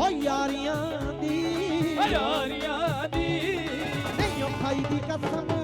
ਓ ਯਾਰੀਆਂ ਦੀ ਯਾਰੀਆਂ ਦੀ। ਨਹੀਂ ਓ ਖਾਈ ਦੀ ਕਸਮ।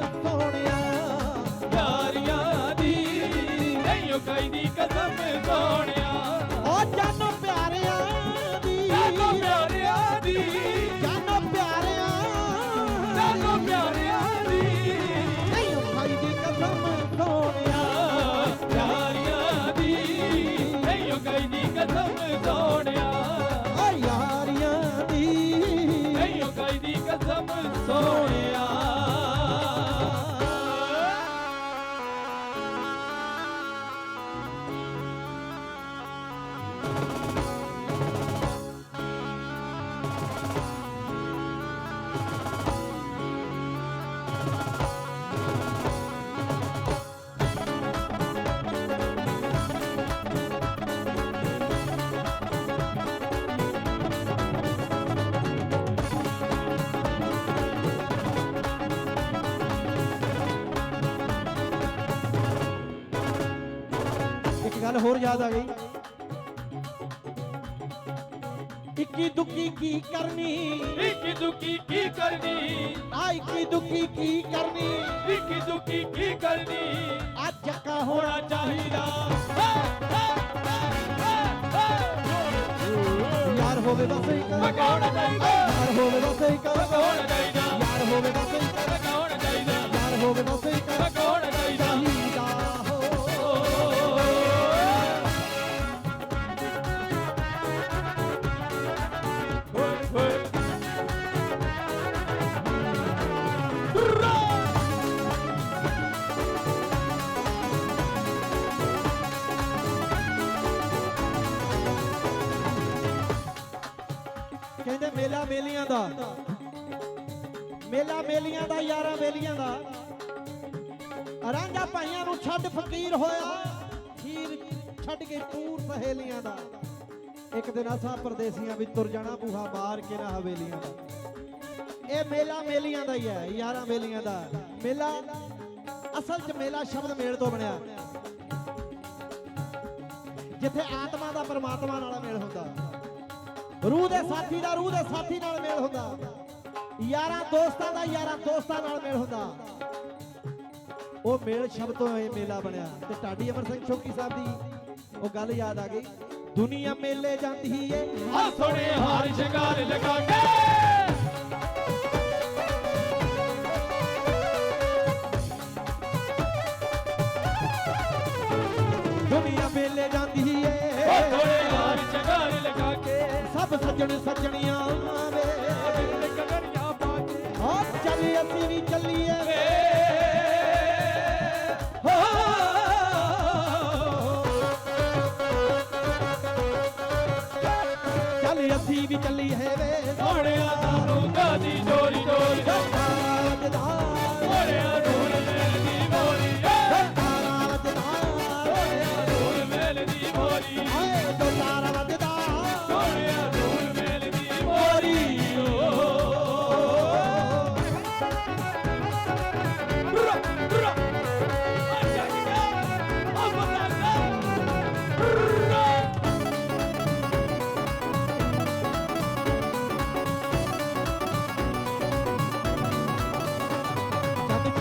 ਇੱਕ ਗੱਲ ਹੋਰ ਯਾਦ ਆ ਇੱਕੀ ਦੁੱਕੀ ਕੀ ਕਰਨੀ? ਇੱਕੀ ਦੁੱਕੀ ਕੀ ਕਰਨੀ? ਆ ਇੱਕੀ ਦੁੱਕੀ ਕੀ ਕਰਨੀ? ਇੱਕੀ ਦੁੱਕੀ ਕੀ ਕਰਨੀ? ਆ ਜੱਕਾ ਹੋਣਾ ਚਾਹੀਦਾ। ਯਾਰ ਹੋਵੇ ਬਸ ਇੱਕ। ਯਾਰ ਹੋਵੇ ਬਸ ਇੱਕ ਮਕਾਉਣਾ ਕਹਿੰਦੇ ਮੇਲਾ ਮੇਲੀਆਂ ਦਾ। ਮੇਲਾ ਮੇਲੀਆਂ ਦਾ, ਯਾਰਾਂ ਮੇਲੀਆਂ ਦਾ। ਰਾਂਝਾ ਭਾਈਆਂ ਨੂੰ ਛੱਡ ਫਕੀਰ ਹੋਇਆ। ਹੀਰ ਛੱਡ ਕੇ ਟੂਰ ਸਹੇਲੀਆਂ ਦਾ। ਇੱਕ ਦਿਨ ਅਸਾਂ ਪਰਦੇਸੀਆਂ ਵੀ ਤੁਰ ਜਾਣਾ, ਬੂਹਾ ਬਾਹਰ ਕੇ ਨਾ ਹਵੇਲੀਆਂ ਦਾ। ਇਹ ਮੇਲਾ ਮੇਲੀਆਂ ਦਾ ਹੀ ਹੈ, ਯਾਰਾਂ ਮੇਲੀਆਂ ਦਾ। ਮੇਲਾ, ਅਸਲ 'ਚ ਮੇਲਾ ਸ਼ਬਦ ਮੇਲ ਤੋਂ ਬਣਿਆ। ਜਿੱਥੇ ਆਤਮਾ ਦਾ ਪਰਮਾਤਮਾ ਨਾਲ ਮੇਲ ਹੁੰਦਾ। ਰੂਹ ਦੇ ਸਾਥੀ ਦਾ ਰੂਹ ਦੇ ਸਾਥੀ ਨਾਲ ਮੇਲ ਹੁੰਦਾ। ਯਾਰਾਂ ਦੋਸਤਾਂ ਦਾ ਯਾਰਾਂ ਦੋਸਤਾਂ ਨਾਲ ਮੇਲ ਹੁੰਦਾ। ਉਹ ਮੇਲ ਸ਼ਬਦ ਤੋਂ ਇਹ ਮੇਲਾ ਬਣਿਆ। ਤੇ ਢਾਡੀ ਅਮਰ ਸਿੰਘ ਸ਼ੋਕੀ ਸਾਹਿਬ ਦੀ ਉਹ ਗੱਲ ਯਾਦ ਆ ਗਈ। ਦੁਨੀਆ ਮੇਲੇ ਜਾਂਦੀ ਏ। ਆ ਸੋਹਣੇ ਹਾਰ ਸ਼ਿੰਗਾਰ ਲਗਾ ਕੇ। ਦੁਨੀਆ ਮੇਲੇ ਜਾਂਦੀ ਏ। ਸੋਹਣੇ ਹਾਰ ਸਭ ਸੱਜਣ ਸੱਜਣੀਆਂ ਵੇ ਬਿੰਦ ਕਗਰੀਆਂ ਪਾ ਕੇ। ਆ ਚੱਲ ਅਸੀਂ ਵੀ ਚੱਲੀਏ। ਵੇ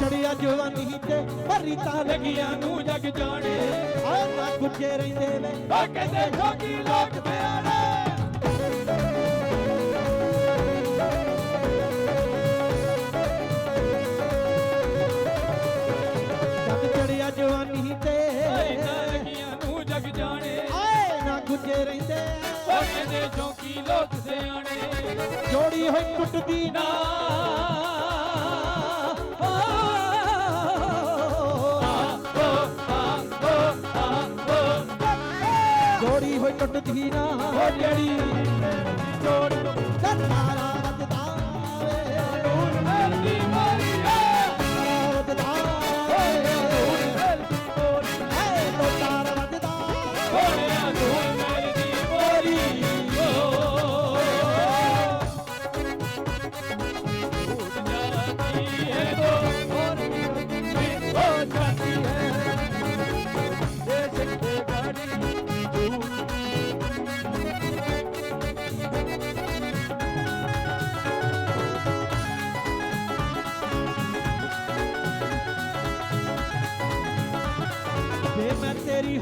ਚੜਿਆ ਜਵਾਨੀ ਤੇ ਭਰੀ ਤਾਂ ਲੱਗੀ ਲੱਗੀਆਂ ਨੂੰ ਜਗ ਜਾਣੇ। ਆਏ ਨਾ ਗੁੱਜੇ ਰਹਿੰਦੇ ਵੇ ਉਹ ਕਹਿੰਦੇ ਠੋਕੀ ਲੋਕ ਪਿਆਰੇ। ਜਦ ਚੜਿਆ ਜਵਾਨੀ ਤੇ। ਲੱਗੀਆਂ ਨੂੰ ਜਗ ਜਾਣੇ। ਆਏ ਨਾ ਗੁੱਜੇ ਰਹਿੰਦੇ। ਉਹ ਕਹਿੰਦੇ ਲੋਕ ਸਿਆਣੇ। ਜੋੜੀ ਹੋਈ ਟੁੱਟਦੀ ਨਾ। ਜੋੜੀ ਹੋਈ ਟੁੱਟਦੀ ਨਾ ਉਹ ਜਿਹੜੀ ਜੋੜ ਤਾਰਾ ਵੱਜਦਾ ਵੇ ਨੂਰ ਮੇਲ ਦੀ ਮੋਰੀ ਤਾਰਾ ਵੱਜਦਾ ਨੂਰ ਵੇ ਮੇਲ ਦੀ ਮੋਰੀ ਆਏ ਤੋਂ ਤਾਰਾ ਵੱਜਦਾ ਸੋਹਣਿਆ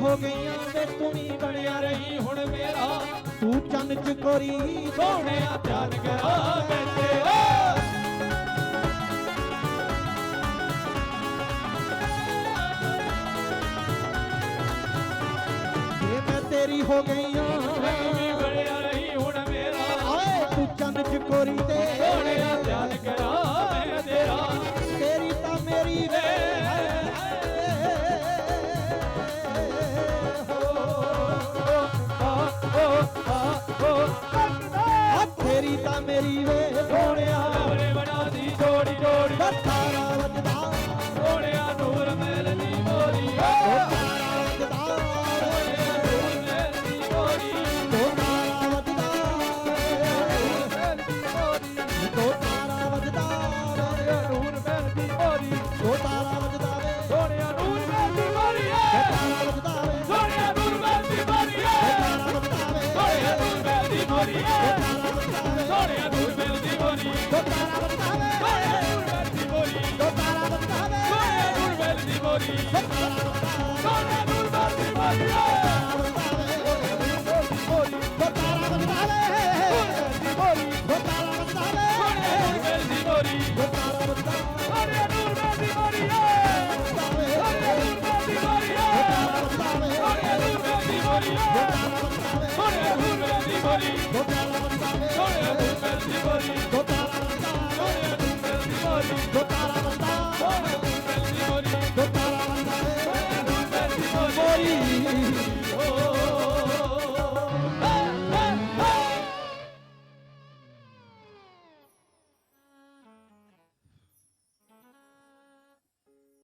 ਹੋ ਗਈਆਂ ਵੇ ਤੂੰ ਵੀ ਬਣਿਆ ਰਹੀ, ਹੁਣ ਮੇਰਾ ਤੂੰ ਚੰਨ ਚ ਕੋਰੀ ਸੋਹਣਿਆ ਧਿਆਨ ਕਰਾ ਬੈਠੇ ਓ ਮੈਂ ਤੇਰੀ ਹੋ ਗਈਆਂ ਸੋਹਣਿਆ ਆਪਣੇ ਬਣਾ ਦੀ ਜੋੜੀ ਜੋੜੀ। ਤਾਰਾ ਵੱਜਦਾ ਸੋਹਣਿਆ ਨੂਰ ਮਹਿਲ ਦੀ ਮੋਰੀ। ਉਹ ਤਾਰਾ ਵੱਜਦਾ ਨੂਰ ਮਹਿਲ ਦੀ ਮੋਰੀ। ਉਹ ਤਾਰਾ ਵੱਜਦਾ ਮਹਿਲ ਦੀ ਮੋਰੀ। ਉਹ ਤਾਰਾ ਵੱਜਦਾ ਨੂਰ ਮਹਿਲ ਦੀ ਮੋਰੀ। ਉਹ ਤਾਰਾ ਵੱਜਦਾ ਵੇ ਸੋਹਣਿਆ ਨੂਰ ਮਹਿਲ ਦੀ ਮੋਰੀ ਤਾਰਾ ਵੱਜਦਾ ਵੇ ਸੋਹਣਿਆ ਨੂਰ ਮਹਿਲ ਦੀ ਮੋਰੀ ਤਾਰਾ ਵੱਜਦਾ ਵੇ ਸੋਹਣਿਆ ਨੂਰ ਮਹਿਲ ਦੀ ਮੋਰੀ ਤਾਰਾ Total Thank you.